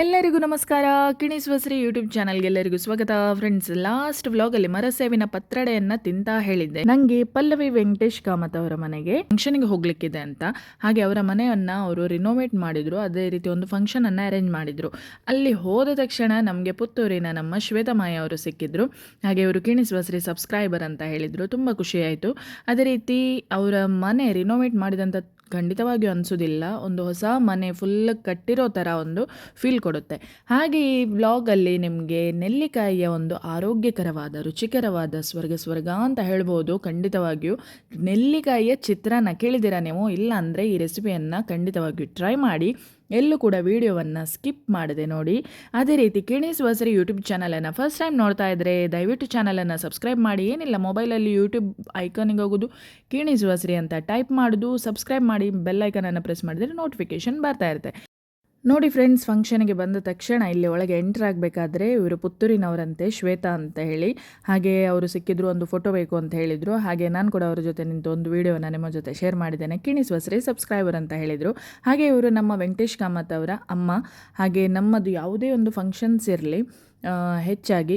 ಎಲ್ಲರಿಗೂ ನಮಸ್ಕಾರ. ಕಿಣಿಸ್ ವಸ್ರಿ ಯೂಟ್ಯೂಬ್ ಚಾನಲ್ಗೆ ಎಲ್ಲರಿಗೂ ಸ್ವಾಗತ. ಫ್ರೆಂಡ್ಸ್ ಲಾಸ್ಟ್ ವ್ಲಾಗಲ್ಲಿ ಮರಸೇವಿನ ಪತ್ರಡೆಯನ್ನ ತಿಂತಾ ಹೇಳಿದ್ದೆ. ನಂಗೆ ಪಲ್ಲವಿ ವೆಂಕಟೇಶ್ ಕಾಮತ್ ಅವರ ಮನೆಗೆ ಫಂಕ್ಷನ್ಗೆ ಹೋಗ್ಲಿಕ್ಕಿದೆ ಅಂತ. ಹಾಗೆ ಅವರ ಮನೆಯನ್ನ ಅವರು ರಿನೋವೇಟ್ ಮಾಡಿದ್ರು. ಅದೇ ರೀತಿ ಒಂದು ಫಂಕ್ಷನ್ ಅನ್ನ ಅರೇಂಜ್ ಮಾಡಿದ್ರು. ಅಲ್ಲಿ ಹೋದ ತಕ್ಷಣ ನಮಗೆ ಪುತ್ತೂರಿನ ನಮ್ಮ ಶ್ವೇತಮಾಯ ಅವರು ಸಿಕ್ಕಿದ್ರು. ಹಾಗೆ ಅವರು ಕಿಣಿಸ್ ವಸ್ರಿ ಸಬ್ಸ್ಕ್ರೈಬರ್ ಅಂತ ಹೇಳಿದ್ರು. ತುಂಬಾ ಖುಷಿ ಆಯಿತು. ಅದೇ ರೀತಿ ಅವರ ಮನೆ ರಿನೋವೇಟ್ ಮಾಡಿದಂಥ ಖಂಡಿತವಾಗಿಯೂ ಅನಿಸೋದಿಲ್ಲ. ಒಂದು ಹೊಸ ಮನೆ ಫುಲ್ ಕಟ್ಟಿರೋ ಥರ ಒಂದು ಫೀಲ್ ಕೊಡುತ್ತೆ. ಹಾಗೆ ಈ ವ್ಲಾಗಲ್ಲಿ ನಿಮಗೆ ನೆಲ್ಲಿಕಾಯಿಯ ಒಂದು ಆರೋಗ್ಯಕರವಾದ, ರುಚಿಕರವಾದ ಸ್ವರ್ಗ ಸ್ವರ್ಗ ಅಂತ ಹೇಳ್ಬೋದು. ಖಂಡಿತವಾಗಿಯೂ ನೆಲ್ಲಿಕಾಯಿಯ ಚಿತ್ರನ ಕೇಳಿದಿರ ನೀವು? ಇಲ್ಲ ಅಂದರೆ ಈ ರೆಸಿಪಿಯನ್ನು ಖಂಡಿತವಾಗಿಯೂ ಟ್ರೈ ಮಾಡಿ. ಎಲ್ಲೂ ಕೂಡ ವಿಡಿಯೋವನ್ನು ಸ್ಕಿಪ್ ಮಾಡದೆ ನೋಡಿ. ಅದೇ ರೀತಿ ಕಿಣೀಸ್ ವಸರಿ ಯೂಟ್ಯೂಬ್ ಚಾನಲನ್ನು ಫಸ್ಟ್ ಟೈಮ್ ನೋಡ್ತಾ ಇದ್ದರೆ ದಯವಿಟ್ಟು ಚಾನಲನ್ನು ಸಬ್ಸ್ಕ್ರೈಬ್ ಮಾಡಿ. ಏನಿಲ್ಲ ಮೊಬೈಲಲ್ಲಿ ಯೂಟ್ಯೂಬ್ ಐಕಾನಿಗೆ ಹೋಗೋದು ಕಿಣೀಸ್ ವಸರಿ ಅಂತ ಟೈಪ್ ಮಾಡೋದು ಸಬ್ಸ್ಕ್ರೈಬ್ ಮಾಡಿ ಬೆಲ್ ಐಕನನ್ನು ಪ್ರೆಸ್ ಮಾಡಿದರೆ ನೋಟಿಫಿಕೇಶನ್ ಬರ್ತಾ ಇರುತ್ತೆ. ನೋಡಿ ಫ್ರೆಂಡ್ಸ್ ಫಂಕ್ಷನ್ಗೆ ಬಂದ ತಕ್ಷಣ ಇಲ್ಲಿ ಒಳಗೆ ಎಂಟರ್ ಆಗಬೇಕಾದ್ರೆ ಇವರು ಪುತ್ತೂರಿನವರಂತೆ, ಶ್ವೇತಾ ಅಂತ ಹೇಳಿ. ಹಾಗೆ ಅವರು ಸಿಕ್ಕಿದ್ರು ಒಂದು ಫೋಟೋ ಬೇಕು ಅಂತ ಹೇಳಿದರು. ಹಾಗೆ ನಾನು ಕೂಡ ಅವರ ಜೊತೆ ನಿಂತು ಒಂದು ವೀಡಿಯೋನ ನಿಮ್ಮ ಜೊತೆ ಶೇರ್ ಮಾಡಿದ್ದೇನೆ. ಕಿಣಿಸುವ ಸರಿ ಸಬ್ಸ್ಕ್ರೈಬರ್ ಅಂತ ಹೇಳಿದರು. ಹಾಗೆ ಇವರು ನಮ್ಮ ವೆಂಕಟೇಶ್ ಕಾಮತ್ ಅವರ ಅಮ್ಮ. ಹಾಗೆ ನಮ್ಮದು ಯಾವುದೇ ಒಂದು ಫಂಕ್ಷನ್ಸ್ ಇರಲಿ ಹೆಚ್ಚಾಗಿ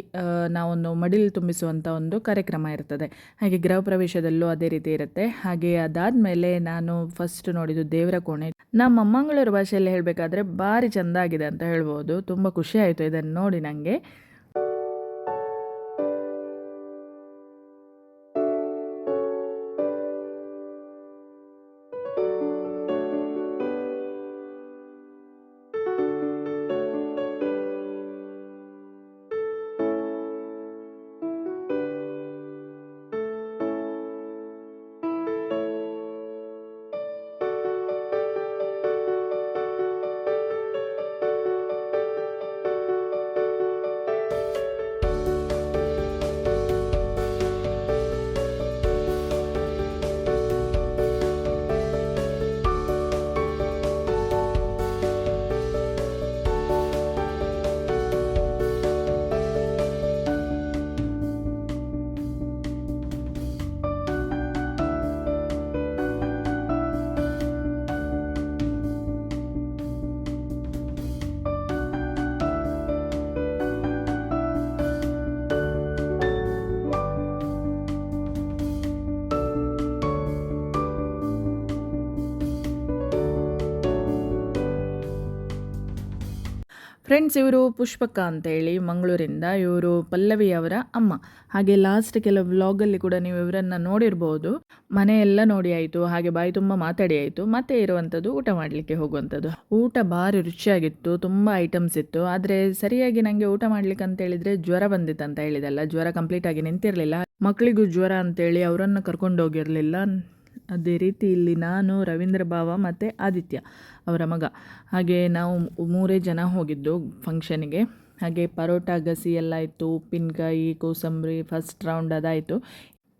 ನಾವೊಂದು ಮಡಿಲು ತುಂಬಿಸುವಂಥ ಒಂದು ಕಾರ್ಯಕ್ರಮ ಇರ್ತದೆ. ಹಾಗೆ ಗೃಹ ಪ್ರವೇಶದಲ್ಲೂ ಅದೇ ರೀತಿ ಇರುತ್ತೆ. ಹಾಗೆ ಅದಾದಮೇಲೆ ನಾನು ಫಸ್ಟ್ ನೋಡಿದ್ದು ದೇವರ ಕೋಣೆ. ನಮ್ಮ ಮಂಗಳೂರು ಭಾಷೆಯಲ್ಲಿ ಹೇಳಬೇಕಾದ್ರೆ ಭಾರಿ ಚೆಂದ ಆಗಿದೆ ಅಂತ ಹೇಳ್ಬೋದು. ತುಂಬ ಖುಷಿ ಆಯಿತು ಇದನ್ನು ನೋಡಿ ನನಗೆ ಫ್ರೆಂಡ್ಸ್ ಇವರು ಪುಷ್ಪಕ ಅಂತೇಳಿ ಮಂಗಳೂರಿಂದ ಇವರು ಪಲ್ಲವಿ ಅವರ ಅಮ್ಮ. ಹಾಗೆ ಲಾಸ್ಟ್ ಕೆಲವು ವ್ಲಾಗಲ್ಲಿ ಕೂಡ ನೀವು ಇವರನ್ನು ನೋಡಿರ್ಬೋದು. ಮನೆಯೆಲ್ಲ ನೋಡಿ ಆಯಿತು, ಹಾಗೆ ಬಾಯಿ ತುಂಬ ಮಾತಾಡಿ ಆಯಿತು, ಮತ್ತೆ ಇರುವಂಥದ್ದು ಊಟ ಮಾಡಲಿಕ್ಕೆ ಹೋಗುವಂಥದ್ದು ಊಟ ಭಾರಿ ರುಚಿಯಾಗಿತ್ತು, ತುಂಬ ಐಟಮ್ಸ್ ಇತ್ತು. ಆದರೆ ಸರಿಯಾಗಿ ನನಗೆ ಊಟ ಮಾಡ್ಲಿಕ್ಕೆ ಅಂತ ಹೇಳಿದ್ರೆ ಜ್ವರ ಬಂದಿತ್ತು ಅಂತ ಹೇಳಿದಲ್ಲ. ಜ್ವರ ಕಂಪ್ಲೀಟ್ ಆಗಿ ನಿಂತಿರಲಿಲ್ಲ. ಮಕ್ಕಳಿಗೂ ಜ್ವರ ಅಂತೇಳಿ ಅವರನ್ನು ಕರ್ಕೊಂಡು ಹೋಗಿರಲಿಲ್ಲ. ಅದೇ ರೀತಿ ಇಲ್ಲಿ ನಾನು, ರವೀಂದ್ರ ಭಾವ ಮತ್ತು ಆದಿತ್ಯ ಅವರ ಮಗ. ಹಾಗೆ ನಾವು ಮೂರೇ ಜನ ಹೋಗಿದ್ದು ಫಂಕ್ಷನ್ಗೆ ಹಾಗೆ ಪರೋಟ, ಗಸಿ ಎಲ್ಲ ಇತ್ತು, ಉಪ್ಪಿನಕಾಯಿ, ಕೋಸಂಬರಿ ಫಸ್ಟ್ ರೌಂಡ್ ಅದಾಯಿತು.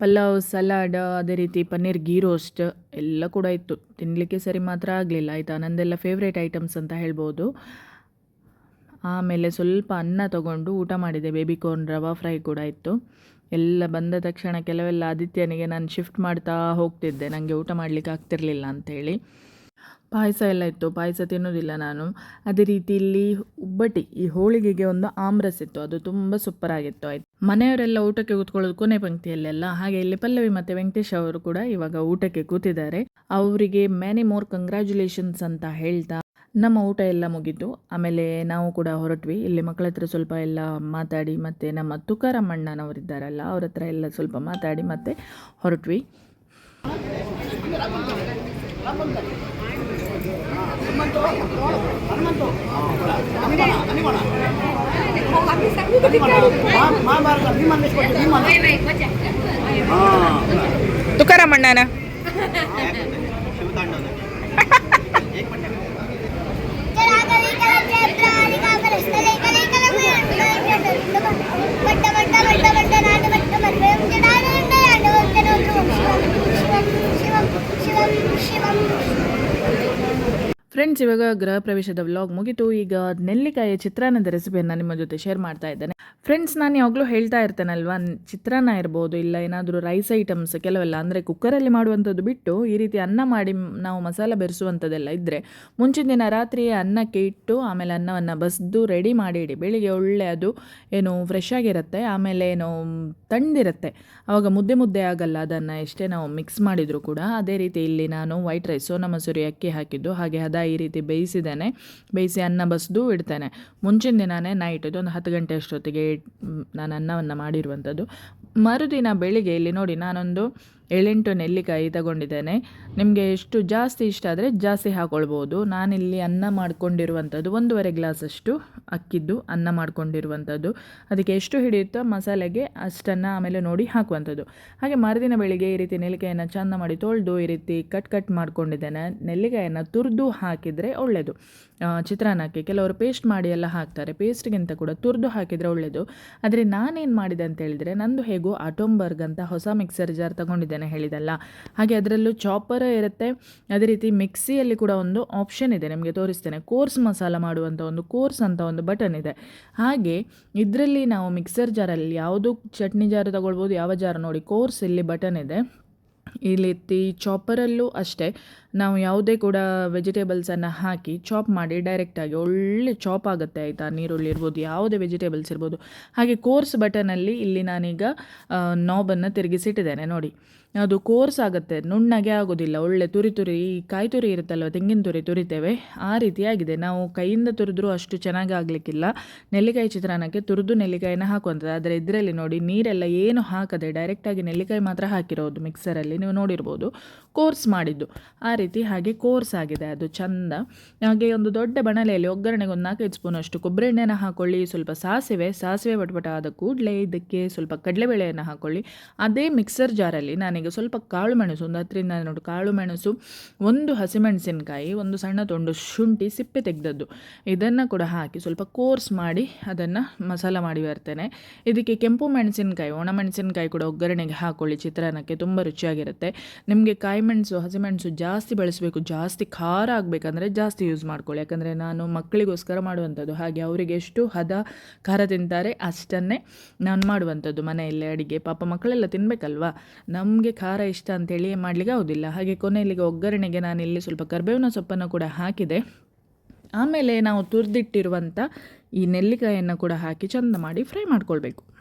ಪಲಾವ್ ಸಲಾಡ್ ಅದೇ ರೀತಿ ಪನ್ನೀರ್ ಗೀ ರೋಸ್ಟ್ ಎಲ್ಲ ಕೂಡ ಇತ್ತು. ತಿನ್ನಲಿಕ್ಕೆ ಸರಿ ಮಾತ್ರ ಆಗಲಿಲ್ಲ, ಆಯಿತಾ? ನಂದೆಲ್ಲ ಫೇವ್ರೇಟ್ ಐಟಮ್ಸ್ ಅಂತ ಹೇಳ್ಬೋದು. ಆಮೇಲೆ ಸ್ವಲ್ಪ ಅನ್ನ ತಗೊಂಡು ಊಟ ಮಾಡಿದೆ ಬೇಬಿ ಕಾರ್ನ್ ರವಾ ಫ್ರೈ ಕೂಡ ಇತ್ತು. ಎಲ್ಲ ಬಂದ ತಕ್ಷಣ ಕೆಲವೆಲ್ಲ ಆದಿತ್ಯನಿಗೆ ನಾನು ಶಿಫ್ಟ್ ಮಾಡ್ತಾ ಹೋಗ್ತಿದ್ದೆ. ನನಗೆ ಊಟ ಮಾಡಲಿಕ್ಕೆ ಆಗ್ತಿರಲಿಲ್ಲ ಅಂಥೇಳಿ ಪಾಯಸ ಎಲ್ಲ ಇತ್ತು. ಪಾಯಸ ತಿನ್ನೋದಿಲ್ಲ ನಾನು. ಅದೇ ರೀತಿ ಇಲ್ಲಿ ಉಬ್ಬಟ್ಟಿ ಈ ಹೋಳಿಗೆಗೆ ಒಂದು ಆಮ್ರಸ್ ಇತ್ತು. ಅದು ತುಂಬ ಸೂಪರ್ ಆಗಿತ್ತು. ಆಯ್ತು. ಮನೆಯವರೆಲ್ಲ ಊಟಕ್ಕೆ ಕೂತ್ಕೊಳ್ಳೋದು ಕೊನೆ ಪಂಕ್ತಿಯಲ್ಲೆಲ್ಲ. ಹಾಗೆ ಇಲ್ಲಿ ಪಲ್ಲವಿ ಮತ್ತು ವೆಂಕಟೇಶ್ ಅವರು ಕೂಡ ಇವಾಗ ಊಟಕ್ಕೆ ಕೂತಿದ್ದಾರೆ. ಅವರಿಗೆ ಮ್ಯಾನಿ ಮೋರ್ ಕಂಗ್ರ್ಯಾಚುಲೇಷನ್ಸ್ ಅಂತ ಹೇಳ್ತಾ ನಮ್ಮ ಊಟ ಎಲ್ಲ ಮುಗೀತು. ಆಮೇಲೆ ನಾವು ಕೂಡ ಹೊರಟ್ವಿ. ಇಲ್ಲಿ ಮಕ್ಕಳ ಹತ್ರ ಸ್ವಲ್ಪ ಎಲ್ಲ ಮಾತಾಡಿ ಮತ್ತು ನಮ್ಮ ತುಕಾರಾಮ್ ಅಣ್ಣನವರಿದ್ದಾರಲ್ಲ ಅವ್ರ ಹತ್ರ ಎಲ್ಲ ಸ್ವಲ್ಪ ಮಾತಾಡಿ ಮತ್ತೆ ಹೊರಟ್ವಿ. ತುಕಾರಾಮ್ ಫ್ರೆಂಡ್ಸ್ ಇವಾಗ ಗೃಹ ಪ್ರವೇಶದ ವ್ಲಾಗ್ ಮುಗಿತು. ಈಗ ನೆಲ್ಲಿಕಾಯಿಯ ಚಿತ್ರಾನ್ನದ ರೆಸಿಪಿಯನ್ನು ನಿಮ್ಮ ಜೊತೆ ಶೇರ್ ಮಾಡ್ತಾ ಇದ್ದೇನೆ. ಫ್ರೆಂಡ್ಸ್ ನಾನು ಯಾವಾಗಲೂ ಹೇಳ್ತಾ ಇರ್ತೇನಲ್ವಾ, ಚಿತ್ರಾನ್ನ ಇರ್ಬೋದು, ಇಲ್ಲ ಏನಾದರೂ ರೈಸ್ ಐಟಮ್ಸ್ ಕೆಲವೆಲ್ಲ ಅಂದರೆ ಕುಕ್ಕರಲ್ಲಿ ಮಾಡುವಂಥದ್ದು ಬಿಟ್ಟು, ಈ ರೀತಿ ಅನ್ನ ಮಾಡಿ ನಾವು ಮಸಾಲ ಬೆರೆಸುವಂಥದ್ದೆಲ್ಲ ಇದ್ದರೆ ಮುಂಚಿನ ದಿನ ರಾತ್ರಿಯೇ ಅನ್ನಕ್ಕೆ ಇಟ್ಟು, ಆಮೇಲೆ ಅನ್ನವನ್ನು ಬಸ್ದು ರೆಡಿ ಮಾಡಿ ಇಡಿ. ಬೆಳಿಗ್ಗೆ ಒಳ್ಳೆ ಅದು ಏನು ಫ್ರೆಶ್ ಆಗಿರುತ್ತೆ, ಆಮೇಲೆ ಏನು ತಣ್ಣದಿರುತ್ತೆ ಆವಾಗ ಮುದ್ದೆ ಮುದ್ದೆ ಆಗಲ್ಲ, ಅದನ್ನು ಎಷ್ಟೇ ನಾವು ಮಿಕ್ಸ್ ಮಾಡಿದರೂ ಕೂಡ, ಅದೇ ರೀತಿ ಇಲ್ಲಿ ನಾನು ವೈಟ್ ರೈಸ್ ಸೋನಾ ಮಸೂರಿ ಅಕ್ಕಿ ಹಾಕಿದ್ದು, ಹಾಗೆ ಹದ ಈ ರೀತಿ ಬೇಯಿಸಿದ್ದೇನೆ. ಬೇಯಿಸಿ ಅನ್ನ ಬಸ್ದು ಇಡ್ತೇನೆ. ಮುಂಚಿನ ದಿನವೇ ನೈಟ್ ಇದೊಂದು ಹತ್ತು ಗಂಟೆ ಅಷ್ಟೊತ್ತಿಗೆ ನಾನು ಅನ್ನವನ್ನು ಮಾಡಿರುವಂಥದ್ದು. ಮರುದಿನ ಬೆಳಿಗ್ಗೆ ಇಲ್ಲಿ ನೋಡಿ ನಾನೊಂದು ಏಳೆಂಟು ನೆಲ್ಲಿಕಾಯಿ ತಗೊಂಡಿದ್ದೇನೆ. ನಿಮಗೆ ಎಷ್ಟು ಜಾಸ್ತಿ ಇಷ್ಟ ಆದರೆ ಜಾಸ್ತಿ ಹಾಕ್ಕೊಳ್ಬೋದು ನಾನಿಲ್ಲಿ ಅನ್ನ ಮಾಡ್ಕೊಂಡಿರುವಂಥದ್ದು ಒಂದೂವರೆ ಗ್ಲಾಸಷ್ಟು ಅಕ್ಕಿದ್ದು ಅನ್ನ ಮಾಡ್ಕೊಂಡಿರುವಂಥದ್ದು ಅದಕ್ಕೆ ಎಷ್ಟು ಹಿಡಿಯುತ್ತೋ ಮಸಾಲೆಗೆ ಅಷ್ಟನ್ನು ಆಮೇಲೆ ನೋಡಿ ಹಾಕುವಂಥದ್ದು ಹಾಗೆ ಮರುದಿನ ಬೆಳಿಗ್ಗೆ ಈ ರೀತಿ ನೆಲ್ಲಿಕಾಯನ್ನು ಚೆಂದ ಮಾಡಿ ತೊಳೆದು ಈ ರೀತಿ ಕಟ್ ಕಟ್ ಮಾಡ್ಕೊಂಡಿದ್ದೇನೆ. ನೆಲ್ಲಿಕಾಯನ್ನು ತುರಿದು ಹಾಕಿದರೆ ಒಳ್ಳೆಯದು ಚಿತ್ರಾನ್ನಕ್ಕೆ ಕೆಲವರು ಪೇಸ್ಟ್ ಮಾಡಿ ಎಲ್ಲ ಹಾಕ್ತಾರೆ. ಪೇಸ್ಟ್ಗಿಂತ ಕೂಡ ತುರಿದು ಹಾಕಿದರೆ ಒಳ್ಳೆಯದು ಆದರೆ ನಾನೇನು ಮಾಡಿದೆ ಅಂತ ಹೇಳಿದರೆ ನಂದು ಹೇಗೂ ಆಟೋಂಬರ್ಗ್ ಅಂತ ಹೊಸ ಮಿಕ್ಸರ್ ಜಾರ್ ತಗೊಂಡಿದ್ದೇನೆ. ಹೇಳಿದಲ್ಲ. ಹಾಗೆ ಅದರಲ್ಲೂ ಚಾಪರ ಇರುತ್ತೆ. ಅದೇ ರೀತಿ ಮಿಕ್ಸಿಯಲ್ಲಿ ಕೂಡ ಒಂದು ಆಪ್ಷನ್ ಇದೆ ನಿಮಗೆ ತೋರಿಸ್ತೇನೆ. ಕೋರ್ಸ್ ಮಸಾಲ ಮಾಡುವಂಥ ಒಂದು ಕೋರ್ಸ್ ಅಂತ ಒಂದು ಬಟನ್ ಇದೆ. ಹಾಗೆ ಇದರಲ್ಲಿ ನಾವು ಮಿಕ್ಸರ್ ಜಾರಲ್ಲಿ ಯಾವುದು ಚಟ್ನಿ ಜಾರು ತಗೊಳ್ಬೋದು ಯಾವ ಜಾರು ನೋಡಿ ಕೋರ್ಸ್ ಇಲ್ಲಿ ಬಟನ್ ಇದೆ. ಇಲ್ಲಿ ಚಾಪರಲ್ಲೂ ಅಷ್ಟೇ. ನಾವು ಯಾವುದೇ ಕೂಡ ವೆಜಿಟೇಬಲ್ಸನ್ನು ಹಾಕಿ ಚಾಪ್ ಮಾಡಿ ಡೈರೆಕ್ಟಾಗಿ ಒಳ್ಳೆ ಚಾಪ್ ಆಗುತ್ತೆ ಆಯಿತಾ? ನೀರುಳ್ಳಿ ಇರ್ಬೋದು, ಯಾವುದೇ ವೆಜಿಟೇಬಲ್ಸ್ ಇರ್ಬೋದು. ಹಾಗೆ ಕೋರ್ಸ್ ಬಟನಲ್ಲಿ ಇಲ್ಲಿ ನಾನೀಗ ನಾಬನ್ನು ತಿರುಗಿಸಿಟ್ಟಿದ್ದೇನೆ, ನೋಡಿ. ಅದು ಕೋರ್ಸ್ ಆಗುತ್ತೆ, ನುಣ್ಣಗೆ ಆಗೋದಿಲ್ಲ, ಒಳ್ಳೆ ತುರಿ ತುರಿ, ಈ ಕಾಯಿ ತುರಿ ಇರುತ್ತಲ್ವ, ತೆಂಗಿನ ತುರಿ ತುರಿತೇವೆ, ಆ ರೀತಿಯಾಗಿದೆ ನಾವು ಕೈಯಿಂದ ತುರಿದ್ರೂ ಅಷ್ಟು ಚೆನ್ನಾಗಿ ಆಗಲಿಕ್ಕಿಲ್ಲ. ನೆಲ್ಲಿಕಾಯಿ ಚಿತ್ರಾನ್ನಕ್ಕೆ ತುರಿದು ನೆಲ್ಲಿಕಾಯಿನ ಹಾಕುವಂಥದ್ದು. ಆದರೆ ಇದರಲ್ಲಿ ನೋಡಿ, ನೀರೆಲ್ಲ ಏನು ಹಾಕದೆ ಡೈರೆಕ್ಟಾಗಿ ನೆಲ್ಲಿಕಾಯಿ ಮಾತ್ರ ಹಾಕಿರೋದು ಮಿಕ್ಸರಲ್ಲಿ ನೀವು ನೋಡಿರ್ಬೋದು. ಕೋರ್ಸ್ ಮಾಡಿದ್ದು. ಆ ರೀತಿ ಹಾಗೆ ಕೋರ್ಸ್ ಆಗಿದೆ ಅದು ಚಂದ. ಹಾಗೆ ಒಂದು ದೊಡ್ಡ ಬಣಲೆಯಲ್ಲಿ ಒಗ್ಗರಣೆಗೆ ಒಂದು ನಾಲ್ಕೈದು ಸ್ಪೂನ್ ಅಷ್ಟು ಕೊಬ್ಬರಿ ಎಣ್ಣೆನ ಹಾಕೊಳ್ಳಿ, ಸ್ವಲ್ಪ ಸಾಸಿವೆ ಸಾಸಿವೆ ಬಟ್ಬಟ ಆದ ಕೂಡಲೇ ಇದಕ್ಕೆ ಸ್ವಲ್ಪ ಕಡಲೆಬೇಳೆಯನ್ನು ಹಾಕೊಳ್ಳಿ. ಅದೇ ಮಿಕ್ಸರ್ ಜಾರಲ್ಲಿ ನನಗೆ ಸ್ವಲ್ಪ ಕಾಳು ಮೆಣಸು ಒಂದು ಹತ್ತರಿಂದ ನೋಡಿ ಕಾಳು ಮೆಣಸು ಒಂದು ಹಸಿಮೆಣಸಿನಕಾಯಿ, ಒಂದು ಸಣ್ಣ ತುಂಡು ಶುಂಠಿ ಸಿಪ್ಪೆ ತೆಗೆದದ್ದು. ಇದನ್ನು ಕೂಡ ಹಾಕಿ ಸ್ವಲ್ಪ ಕೋರ್ಸ್ ಮಾಡಿ ಅದನ್ನು ಮಸಾಲ ಮಾಡಿ ಬರ್ತೇನೆ. ಇದಕ್ಕೆ ಕೆಂಪು ಮೆಣಸಿನಕಾಯಿ, ಒಣ ಮೆಣಸಿನಕಾಯಿ ಕೂಡ ಒಗ್ಗರಣೆಗೆ ಹಾಕೊಳ್ಳಿ, ಚಿತ್ರಾನ್ನಕ್ಕೆ ತುಂಬ ರುಚಿಯಾಗಿರುತ್ತೆ. ನಿಮಗೆ ಕಾಯಿ ಮೆಣಸು ಹಸಿಮೆಣಸು ಜಾಸ್ತಿ ಬಳಸಬೇಕು, ಜಾಸ್ತಿ ಖಾರ ಆಗಬೇಕಂದ್ರೆ ಜಾಸ್ತಿ ಯೂಸ್ ಮಾಡ್ಕೊಳ್ಳಿ. ಯಾಕಂದರೆ ನಾನು ಮಕ್ಕಳಿಗೋಸ್ಕರ ಮಾಡುವಂಥದ್ದು ಹಾಗೆ ಅವರಿಗೆ ಎಷ್ಟು ಹದ, ಖಾರ ತಿಂತಾರೆ ಅಷ್ಟನ್ನೇ ನಾನು ಮಾಡುವಂಥದ್ದು ಮನೆಯಲ್ಲೇ ಅಡಿಗೆ. ಪಾಪ ಮಕ್ಕಳೆಲ್ಲ ತಿನ್ನಬೇಕಲ್ವಾ ನಮಗೆ ಖಾರ ಇಷ್ಟ ಅಂತೇಳಿ ಮಾಡಲಿಕ್ಕೆ ಆಗೋದಿಲ್ಲ. ಹಾಗೆ ಕೊನೆಯಲ್ಲಿಗೆ ಒಗ್ಗರಣೆಗೆ ನಾನು ಇಲ್ಲಿ ಸ್ವಲ್ಪ ಕರ್ಬೇವಿನ ಸೊಪ್ಪನ್ನು ಕೂಡ ಹಾಕಿದೆ. ಆಮೇಲೆ ನಾವು ತುರಿದಿಟ್ಟಿರುವಂಥ ಈ ನೆಲ್ಲಿಕಾಯನ್ನು ಕೂಡ ಹಾಕಿ ಚಂದ ಮಾಡಿ ಫ್ರೈ ಮಾಡ್ಕೊಳ್ಬೇಕು.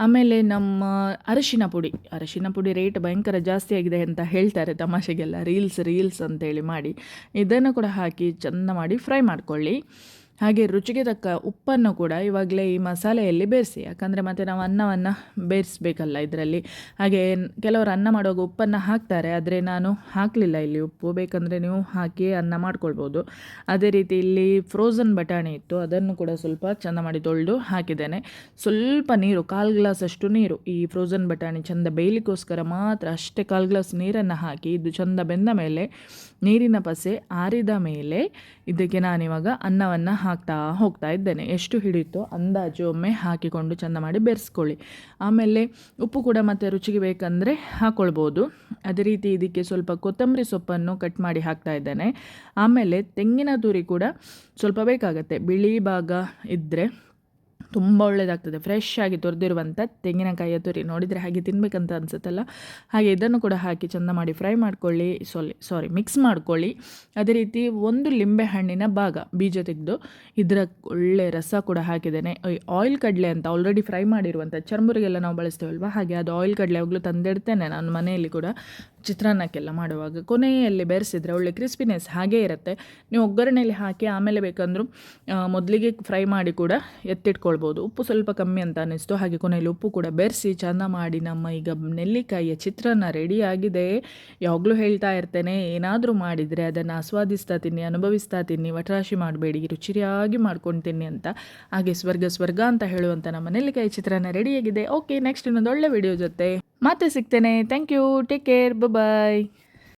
ಆಮೇಲೆ ನಮ್ಮ ಅರಶಿನ ಪುಡಿ. ಅರಶಿನ ಪುಡಿ ರೇಟ್ ಭಯಂಕರ ಜಾಸ್ತಿ ಆಗಿದೆ ಅಂತ ಹೇಳ್ತಾರೆ ತಮಾಷೆಗೆಲ್ಲ. ರೀಲ್ಸ್ ರೀಲ್ಸ್ ಅಂತೇಳಿ ಮಾಡಿ. ಇದನ್ನು ಕೂಡ ಹಾಕಿ ಚೆಂದ ಮಾಡಿ ಫ್ರೈ ಮಾಡ್ಕೊಳ್ಳಿ. ಹಾಗೆ ರುಚಿಗೆ ತಕ್ಕ ಉಪ್ಪನ್ನು ಕೂಡ ಇವಾಗಲೇ ಈ ಮಸಾಲೆಯಲ್ಲಿ ಬೇರಿಸಿ ಯಾಕಂದರೆ ಮತ್ತೆ ನಾವು ಅನ್ನವನ್ನು ಬೇಯಿಸ್ಬೇಕಲ್ಲ ಇದರಲ್ಲಿ. ಹಾಗೆ ಕೆಲವರು ಅನ್ನ ಮಾಡುವಾಗ ಉಪ್ಪನ್ನು ಹಾಕ್ತಾರೆ, ಆದರೆ ನಾನು ಹಾಕಲಿಲ್ಲ ಇಲ್ಲಿ ಉಪ್ಪು. ಬೇಕಂದರೆ ನೀವು ಹಾಕಿ ಅನ್ನ ಮಾಡ್ಕೊಳ್ಬೋದು. ಅದೇ ರೀತಿ ಇಲ್ಲಿ ಫ್ರೋಝನ್ ಬಟಾಣಿ ಇತ್ತು, ಅದನ್ನು ಕೂಡ ಸ್ವಲ್ಪ ಚೆಂದ ಮಾಡಿ ತೊಳೆದು ಹಾಕಿದ್ದೇನೆ. ಸ್ವಲ್ಪ ನೀರು, ಕಾಲು ಗ್ಲಾಸ್ ಅಷ್ಟು ನೀರು ಈ ಫ್ರೋಝನ್ ಬಟಾಣಿ ಚೆಂದ ಬೇಯಲಿಕ್ಕೋಸ್ಕರ ಮಾತ್ರ ಅಷ್ಟೇ ಕಾಲು ಗ್ಲಾಸ್ ನೀರನ್ನು ಹಾಕಿ, ಇದು ಚೆಂದ ಬೆಂದ ಮೇಲೆ ನೀರಿನ ಪಸೆ ಆರಿದ ಮೇಲೆ ಇದಕ್ಕೆ ನಾನಿವಾಗ ಅನ್ನವನ್ನು ಹಾಕ್ತಾ ಹೋಗ್ತಾ ಇದ್ದೇನೆ. ಎಷ್ಟು ಹಿಡಿಯುತ್ತೋ ಅಂದಾಜು ಒಮ್ಮೆ ಹಾಕಿಕೊಂಡು ಚೆಂದ ಮಾಡಿ ಬೆರೆಸ್ಕೊಳ್ಳಿ. ಆಮೇಲೆ ಉಪ್ಪು ಕೂಡ ಮತ್ತೆ ರುಚಿಗೆ ಬೇಕಂದರೆ ಹಾಕ್ಕೊಳ್ಬೋದು ಅದೇ ರೀತಿ ಇದಕ್ಕೆ ಸ್ವಲ್ಪ ಕೊತ್ತಂಬರಿ ಸೊಪ್ಪನ್ನು ಕಟ್ ಮಾಡಿ ಹಾಕ್ತಾ ಇದ್ದೇನೆ. ಆಮೇಲೆ ತೆಂಗಿನ ತುರಿ ಕೂಡ ಸ್ವಲ್ಪ ಬೇಕಾಗತ್ತೆ. ಬಿಳಿ ಭಾಗ ಇದ್ದರೆ ತುಂಬ ಒಳ್ಳೆಯದಾಗ್ತದೆ ಫ್ರೆಶ್ ಆಗಿ ತುರಿದಿರುವಂಥ ತೆಂಗಿನಕಾಯಿಯ ತುರಿ ನೋಡಿದರೆ ಹಾಗೆ ತಿನ್ನಬೇಕಂತ ಅನಿಸುತ್ತಲ್ಲ? ಹಾಗೆ ಇದನ್ನು ಕೂಡ ಹಾಕಿ ಚೆಂದ ಮಾಡಿ ಫ್ರೈ ಮಾಡ್ಕೊಳ್ಳಿ. ಸಾರಿ ಸಾರಿ ಮಿಕ್ಸ್ ಮಾಡ್ಕೊಳ್ಳಿ. ಅದೇ ರೀತಿ ಒಂದು ಲಿಂಬೆ ಹಣ್ಣಿನ ಭಾಗ ಬೀಜ ತೆಗೆದು ಇದರ ಒಳ್ಳೆ ರಸ ಕೂಡ ಹಾಕಿದ್ದೇನೆ. ಆಯಿಲ್ ಕಡಲೆ ಅಂತ ಆಲ್ರೆಡಿ ಫ್ರೈ ಮಾಡಿರುವಂಥ ಚರ್ಮುರಿಗೆಲ್ಲ ನಾವು ಬಳಸ್ತೇವಲ್ವ? ಹಾಗೆ ಅದು ಆಯಿಲ್ ಕಡಲೆ ಯಾವಾಗಲೂ ತಂದಿಡ್ತೇನೆ ನಾನು ಮನೆಯಲ್ಲಿ ಕೂಡ. ಚಿತ್ರಾನ್ನಕ್ಕೆಲ್ಲ ಮಾಡುವಾಗ ಕೊನೆಯಲ್ಲಿ ಬೆರೆಸಿದ್ರೆ ಒಳ್ಳೆ ಕ್ರಿಸ್ಪಿನೆಸ್ ಹಾಗೇ ಇರುತ್ತೆ. ನೀವು ಒಗ್ಗರಣೆಯಲ್ಲಿ ಹಾಕಿ ಆಮೇಲೆ ಬೇಕಂದರೂ ಮೊದಲಿಗೆ ಫ್ರೈ ಮಾಡಿ ಕೂಡ ಎತ್ತಿಟ್ಕೊಳ್ಬೋದು. ಉಪ್ಪು ಸ್ವಲ್ಪ ಕಮ್ಮಿ ಅಂತ ಅನ್ನಿಸ್ತು. ಹಾಗೆ ಕೊನೆಯಲ್ಲಿ ಉಪ್ಪು ಕೂಡ ಬೆರೆಸಿ ಚೆಂದ ಮಾಡಿ ನಮ್ಮ ಈಗ ನೆಲ್ಲಿಕಾಯಿಯ ಚಿತ್ರಾನ್ನ ರೆಡಿ ಆಗಿದೆ. ಯಾವಾಗಲೂ ಹೇಳ್ತಾ ಇರ್ತೇನೆ, ಏನಾದರೂ ಮಾಡಿದರೆ ಅದನ್ನು ಆಸ್ವಾದಿಸ್ತಾ ತಿನ್ನಿ, ಅನುಭವಿಸ್ತಾ ತಿನ್ನಿ, ವಟರಾಶಿ ಮಾಡಬೇಡಿ, ರುಚಿಯಾಗಿ ಮಾಡ್ಕೊಂಡು ತಿನ್ನಿ ಅಂತ. ಹಾಗೆ ಸ್ವರ್ಗ ಸ್ವರ್ಗ ಅಂತ ಹೇಳುವಂಥ ನಮ್ಮ ನೆಲ್ಲಿಕಾಯಿ ಚಿತ್ರಾನ್ನ ರೆಡಿಯಾಗಿದೆ ಓಕೆ ನೆಕ್ಸ್ಟ್ ಇನ್ನೊಂದು ಒಳ್ಳೆ ವಿಡಿಯೋ ಜೊತೆ. ಮತ್ತೆ ಸಿಗ್ತೇನೆ. Thank you take care bye